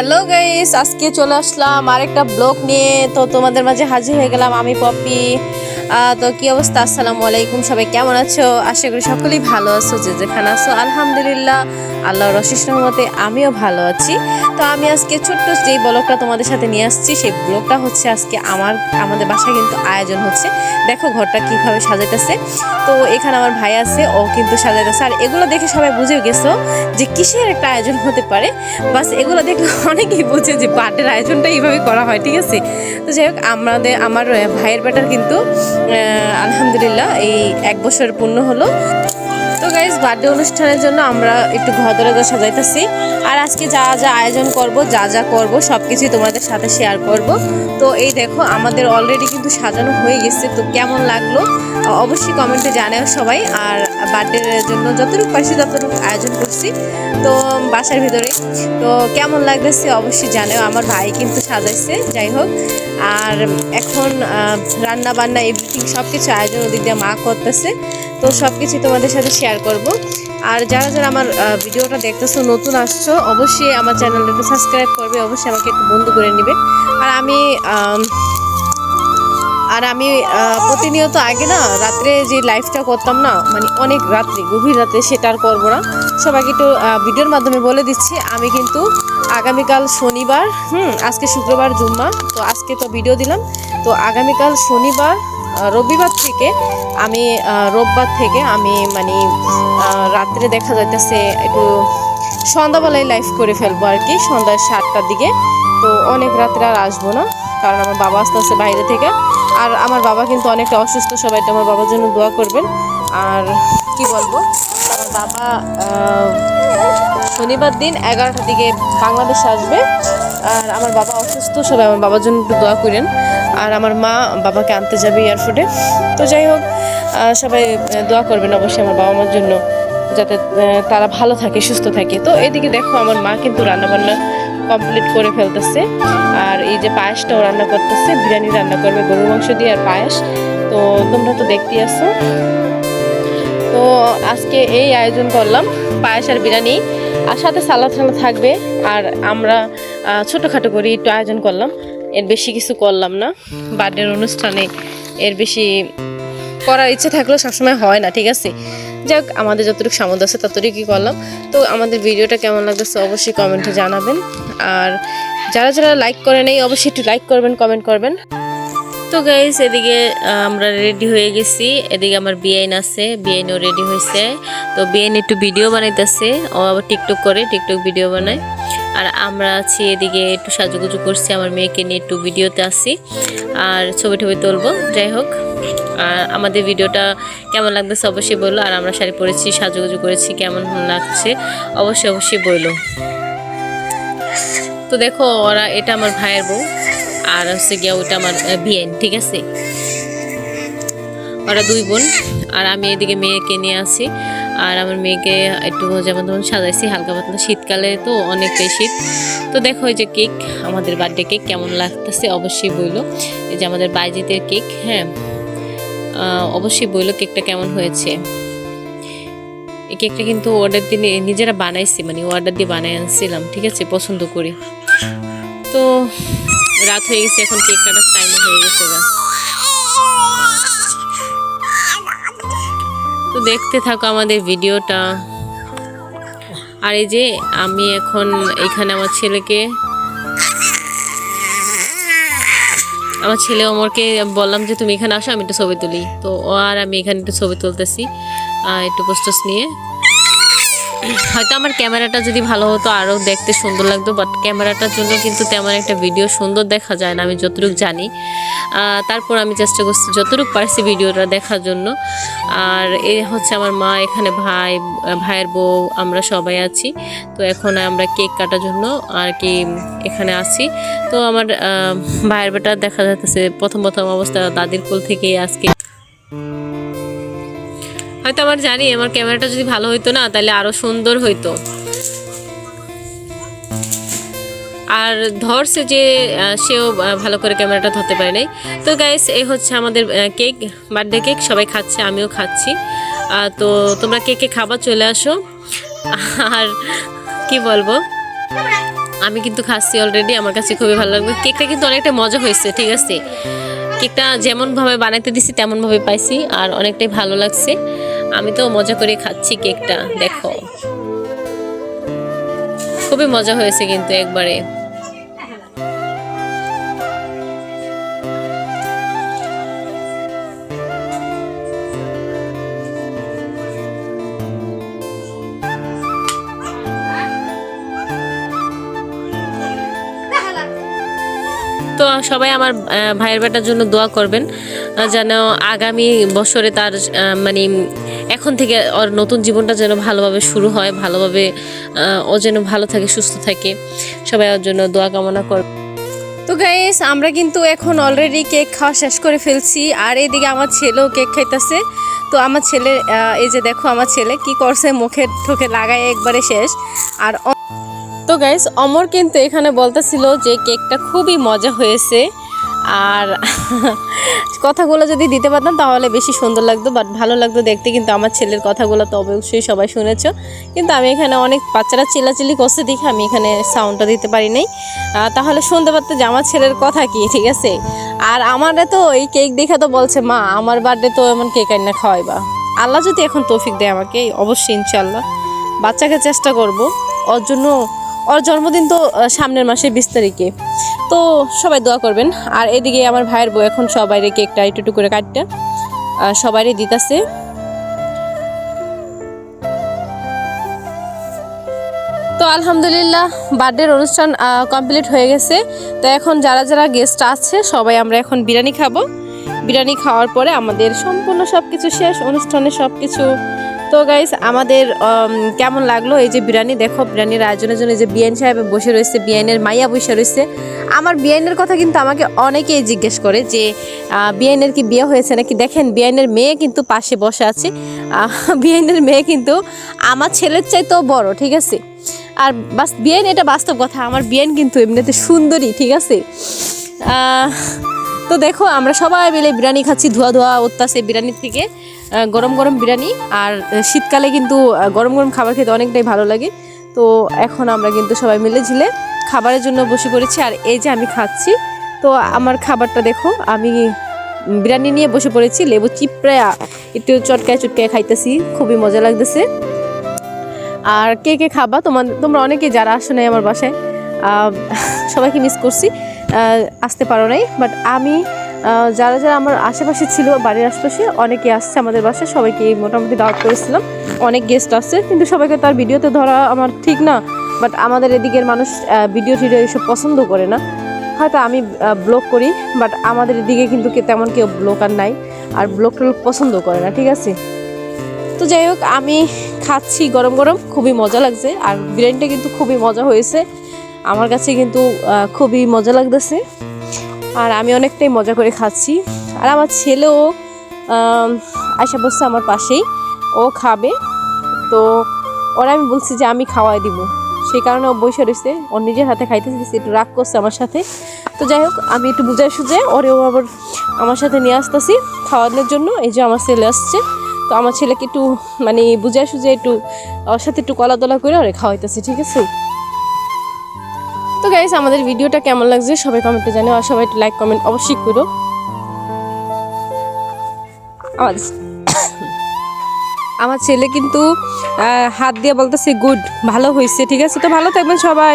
Hello guys আজকে চলে আসলাম আরেকটা ব্লগ নিয়ে। তো তোমাদের মাঝে হাজির হয়ে গেলাম আমি পপি। তো কি অবস্থা? আসসালামু আলাইকুম। সবাই কেমন আছো? আশা করি সকলেই ভালো আছো, যে যেখানে আছো। আলহামদুলিল্লাহ। আল্লাহর অশেষ রহমতে আমিও ভালো আছি। তো আমি আজকে ছোট্ট যেই ব্লগটা তোমাদের সাথে নিয়ে আসছি, সেই ব্লগটা হচ্ছে আজকে আমার, আমাদের বাসায় কিন্তু আয়োজন হচ্ছে। দেখো ঘরটা কীভাবে সাজাইতেছে। তো এখানে আমার ভাই আছে, ও কিন্তু সাজাইতেছে। আর এগুলো দেখে সবাই বুঝে গেছো যে কিসের একটা আয়োজন হতে পারে। বাস এগুলো দেখলে অনেকেই বোঝে যে বার্থডের আয়োজনটা এইভাবে করা হয়, ঠিক আছে? তো যাই হোক, আমাদের, আমার ভাইয়ের বেটার কিন্তু আলহামদুলিল্লাহ এই এক বছর পূর্ণ হলো। গাইজ বার্থডে অনুষ্ঠানের জন্য আমরা একটু ঘর সাজাইতেছি। আর আজকে যা যা আয়োজন করব, যা যা করব সব কিছুই তোমাদের সাথে শেয়ার করব। তো এই দেখো, আমাদের অলরেডি কিন্তু সাজানো হয়ে গেছে, তো কেমন লাগল? অবশ্যই কমেন্টে জানাও সবাই। আর বার্থডের জন্য যতটুকু পারছি, ততটুকু আয়োজন করছি। তো বাসার ভিতরে তো কেমন লাগতেছে অবশ্যই জানাও, আমার ভাই কিন্তু সাজাইছে, যাই হোক। আর এখন রান্না বান্না এভরিথিং সব কিছু আয়োজন ওদিক দিয়ে মা করতেছে। তো সব কিছু তোমাদের সাথে শেয়ার করব। আর যারা যারা আমার ভিডিওটা দেখতেছো, নতুন আসছো, অবশ্যই আমার চ্যানেলটাকে সাবস্ক্রাইব করবে, অবশ্যই আমাকে একটু বন্ধু করে নেবে। আর আমি আর আমি প্রতিনিয়ত আগে না, রাত্রে যে লাইফটা করতাম না মানে অনেক রাত্রে, গভীর রাতে সেটা আর করব না। সবাইকে একটু ভিডিওর মাধ্যমে বলে দিচ্ছি, আমি কিন্তু আগামীকাল শনিবার, হুম, আজকে শুক্রবার জুম্মা, তো আজকে তো ভিডিও দিলাম। তো আগামীকাল শনিবার রবিবার থেকে আমি রোববার থেকে আমি মানে রাত্রে দেখা যাইতেছে একটু সন্ধ্যাবেলায় লাইভ করে ফেলব আর কি সন্ধ্যা সাতটার দিকে। তো অনেক রাত্রে আর আসব না, কারণ আমার বাবা আসতে আসতে বাইরে থেকে। আর আমার বাবা কিন্তু অনেকটা অসুস্থ, সবাই আমার বাবার জন্য দোয়া করবেন। আর কি বলব, আমার বাবা শনিবার দিন এগারোটার দিকে বাংলাদেশ আসবে। আর আমার বাবা অসুস্থ, সবাই আমার বাবার জন্য একটু দোয়া করেন। আর আমার মা বাবাকে আনতে যাবে এয়ারপোর্টে। তো যাই হোক সবাই দোয়া করবেন অবশ্যই আমার বাবা মার জন্য, যাতে তারা ভালো থাকে, সুস্থ থাকে। তো এদিকে দেখো, আমার মা কিন্তু রান্নাবান্না কমপ্লিট করে ফেলতেছে। আর এই যে পায়েসটাও রান্না করতেছে, বিরিয়ানি রান্না করবে, গরুর মাংস দিয়ে আর পায়েস। তো তোমরা তো দেখতেই আসো তো আজকে এই আয়োজন করলাম, পায়েস আর বিরিয়ানি। আর সাথে সালাদ টালাদ থাকবে। আর আমরা ছোটোখাটো করে একটু আয়োজন করলাম। এর বেশি কিছু করলাম না। বার্থডের অনুষ্ঠানে এর বেশি করার ইচ্ছে থাকলেও সবসময় হয় না, ঠিক আছে? যাক, আমাদের যতটুকু সামর্থ্য আছে ততটুকুই করলাম। তো আমাদের ভিডিওটা কেমন লাগতেছে অবশ্যই কমেন্টে জানাবেন। আর যারা যারা লাইক করে নেই, অবশ্যই একটু লাইক করবেন কমেন্ট করবেন। তো গাইস এদিকে আমরা রেডি হয়ে গেছি। এদিকে আমার বিআইন আছে বিআইনও রেডি হয়েছে। তো বিআইন একটু ভিডিও বানাইতেছে। ও আবার টিকটক করে টিকটক ভিডিও বানায়। আর আমরা আছি এদিকে একটু সাজুগুজু করছি, আমার মেয়েকে নিয়ে একটু ভিডিওতে আসি আর ছবি টবি তুলবো, যাই হোক। আর আমাদের ভিডিওটা কেমন লাগতেছে অবশ্যই বলল আর আমরা শাড়ি পরেছি, সাজুগুজু করেছি, কেমন লাগছে অবশ্যই অবশ্যই বলল তো দেখো, ওরা এটা আমার ভাইয়ের বউ, আর হচ্ছে গিয়া ওটা আমার বিয়েন, ঠিক আছে? ওরা দুই বোন, আর আমি এদিকে মেয়েকে নিয়ে আসি আর আমার মেয়েকে একটু যেমন তেমন সাজাইছি, হালকা পাতলা। শীতকালে তো অনেকটাই শীত তো দেখো এই যে কেক, আমাদের বার্থডে কেক কেমন লাগতেছে অবশ্যই বইলো। এই যে আমাদের বাইজিতের কেক হ্যাঁ? অবশ্যই বইলো কেকটা কেমন হয়েছে। এই কেকটা কিন্তু অর্ডার দিয়ে নিজেরা বানাইছি মানে অর্ডার দিয়ে বানাই আনছিলাম, ঠিক আছে? পছন্দ করি। তো রাত হয়ে গেছে, এখন কেক কাটার টাইম হয়ে গেছে তো দেখতে থাকো আমাদের ভিডিওটা। আর এই যে আমি এখন এখানে আমার ছেলেকে, আমার ছেলে অমরকে বললাম যে, তুমি এখানে আসো, আমি একটু ছবি তুলি। তো ও আর আমি এখানে একটু ছবি তুলতেছি একটু পোস্টাস নিয়ে। হয়তো আমার ক্যামেরাটা যদি ভালো হতো আরও দেখতে সুন্দর লাগতো বাট ক্যামেরাটার জন্য কিন্তু তেমন একটা ভিডিও সুন্দর দেখা যায় না, আমি যতটুকু জানি। তারপর আমি চেষ্টা করছি যতটুকু পারছি ভিডিওটা দেখার জন্য। আর এ হচ্ছে আমার মা, এখানে ভাই, ভাইয়ের বউ, আমরা সবাই আছি। তো এখন আমরা কেক কাটার জন্য আর কি এখানে আছি। তো আমার ভাইয়ের বেটা দেখা যাচ্ছে প্রথম প্রথম অবস্থা, দাদির কোল থেকে আজকে হয়তো আমার জানি, আমার ক্যামেরাটা যদি ভালো হইতো না, তাহলে আরও সুন্দর হইতো। আর ধরছে যে সেও ভালো করে ক্যামেরাটা ধরতে পারে নাই। তো গাইস এই হচ্ছে আমাদের কেক বার্থডে কেক সবাই খাচ্ছে, আমিও খাচ্ছি। তো তোমরা কে কে খাবার চলে আসো। আর কি বলব? আমি কিন্তু খাচ্ছি অলরেডি আমার কাছে খুবই ভালো লাগবে। কেকটা কিন্তু অনেকটা মজা হয়েছে, ঠিক আছে? কেকটা যেমনভাবে বানাইতে দিছি, তেমনভাবে পাইছি, আর অনেকটাই ভালো লাগছে। আমি তো মজা করে খাচ্ছি কেকটা দেখো। খুবই মজা হয়েছে কিন্তু একবারে। সবাই আমার ভাইয়ের বেটার জন্য দোয়া করবেন যেন আগামী বছরে তার মানে এখন থেকে ওর নতুন জীবনটা যেন ভালোভাবে শুরু হয়, ভালোভাবে ও যেন ভালো থাকে, সুস্থ থাকে। সবাই ওর জন্য দোয়া কামনা করবে তো গাইস আমরা কিন্তু এখন অলরেডি কেক খাওয়া শেষ করে ফেলছি, আর এদিকে আমার ছেলেও কেক খাইতেছে। তো আমার ছেলে এই যে দেখো, আমার ছেলে কি করছে, মুখে ঠোকে লাগায় একবারে শেষ। আর তো গাইস অমর কিন্তু এখানে বলতেছিল যে কেকটা খুবই মজা হয়েছে। আর কথাগুলো যদি দিতে পারতাম তাহলে বেশি সুন্দর লাগতো বাট ভালো লাগতো দেখতে। কিন্তু আমার ছেলের কথাগুলো তো অবশ্যই সবাই শুনেছো। কিন্তু আমি এখানে অনেক বাচ্চারা চিল্লাচিল্লি করছে দেখে আমি এখানে সাউন্ডটা দিতে পারি নাই। তাহলে শুনতে পারতো যে আমার ছেলের কথা কি, ঠিক আছে? আর আমারে তো এই কেক দেখে তো বলছে, মা, আমার বার্থডে তো এমন কেক আইনা খাওয়াইবা। আল্লাহ যদি এখন তৌফিক দেয় আমাকে, অবশ্যই ইনশাল্লাহ বাচ্চাকে চেষ্টা করব, ওর জন্য ওর জন্মদিন তো সামনের মাসে বিশ তারিখে। তো সবাই দোয়া করবেন। আর এদিকে আমার ভাইয়ের বউ এখন সবাই কেকটা একটু করে কাটটা সবাইরে দিতাছে। তো আলহামদুলিল্লাহ, বার্থডের অনুষ্ঠান কমপ্লিট হয়ে গেছে। তো এখন যারা যারা গেস্ট আছে, সবাই আমরা এখন বিরিয়ানি খাব। বিরিয়ানি খাওয়ার পরে আমাদের সম্পূর্ণ সব কিছু শেষ অনুষ্ঠানে সব কিছু তো গাইস আমাদের কেমন লাগল? এই যে বিরিয়ানি দেখো বিরিয়ানির আয়োজনের জন্য যে বিয়ান সাহেব বসে রয়েছে বিয়ানের মাইয়া বসে রয়েছে। আমার বিয়ানের কথা কিন্তু আমাকে অনেকেই জিজ্ঞেস করে যে আহ, বিয়ানের কি বিয়ে হয়েছে নাকি? দেখেন বিয়ানের মেয়ে কিন্তু পাশে বসে আছে। আহ, বিয়ানের মেয়ে কিন্তু আমার ছেলের চাইতেও বড় ঠিক আছে? আর বাস বিয়েন এটা বাস্তব কথা আমার বিয়েন কিন্তু এমনিতে সুন্দরী ঠিক আছে? তো দেখো, আমরা সবাই মিলে বিরিয়ানি খাচ্ছি, ধোয়া ধোয়া উঠতেছে বিরিয়ানি থেকে। গরম গরম বিরিয়ানি, আর শীতকালে কিন্তু গরম গরম খাবার খেতে অনেকটাই ভালো লাগে। তো এখন আমরা কিন্তু সবাই মিলে ঝিলে খাবারের জন্য বসে পড়েছি, আর এই যে আমি খাচ্ছি, তো আমার খাবারটা দেখো, আমি বিরিয়ানি নিয়ে বসে পড়েছি, লেবু চিপড়া একটু চটকায় চটকায় খাইতেছি, খুবই মজা লাগতেছে। আর কে কে খাবা, তোমার, তোমরা অনেকে যারা আসো নাই আমার বাসায় সবাইকে মিস করছি। আসতে পারো নাই বাট আমি যারা যারা আমার আশেপাশে ছিল, বাড়ির আশেপাশে অনেকে আসছে আমাদের বাসায়, সবাইকে মোটামুটি দাওয়াত করেছিলাম। অনেক গেস্ট আসছে, কিন্তু সবাইকে তার ভিডিওতে ধরা আমার ঠিক না বাট আমাদের এদিকের মানুষ ভিডিও টিডিও এসব পছন্দ করে না। হয়তো আমি ব্লগ করি বাট আমাদের এদিকে কিন্তু তেমন কেউ ব্লগ আর নাই, আর ব্লগ টোলগ পছন্দ করে না, ঠিক আছে? তো যাই হোক, আমি খাচ্ছি গরম গরম, খুবই মজা লাগছে, আর বিরিয়ানিটা কিন্তু খুবই মজা হয়েছে। আমার কাছে কিন্তু খুবই মজা লাগতেছে। আর আমি অনেকটাই মজা করে খাচ্ছি। আর আমার ছেলেও আশা বসছে আমার পাশেই। ও খাবে। তো ওরা আমি বলছি যে আমি খাওয়াই দিব। সেই কারণে ও বসে রয়েছে। ওর নিজের হাতে খাইতে একটু রাগ করছে আমার সাথে। তো যাই হোক, আমি একটু বুঝাই সুঝে ওরেও আবার আমার সাথে নিয়ে আসতেছি খাওয়ানোর জন্য। এই যে আমার ছেলে আসছে। তো আমার ছেলেকে একটু মানে বুঝাই সুঝে একটু, ওর সাথে একটু কলা দলা করে ওরে খাওয়াইতেছে, ঠিক আছে? তো গাইস আমাদের ভিডিওটা কেমন লাগছে সবাই কমেন্টে জানিও, আর সবাই লাইক কমেন্ট অবশ্যই করো। আমার ছেলে কিন্তু হাত দিয়ে বলতেছে গুড ভালো হয়েছে ঠিক আছে? তো ভালো থাকবেন সবাই।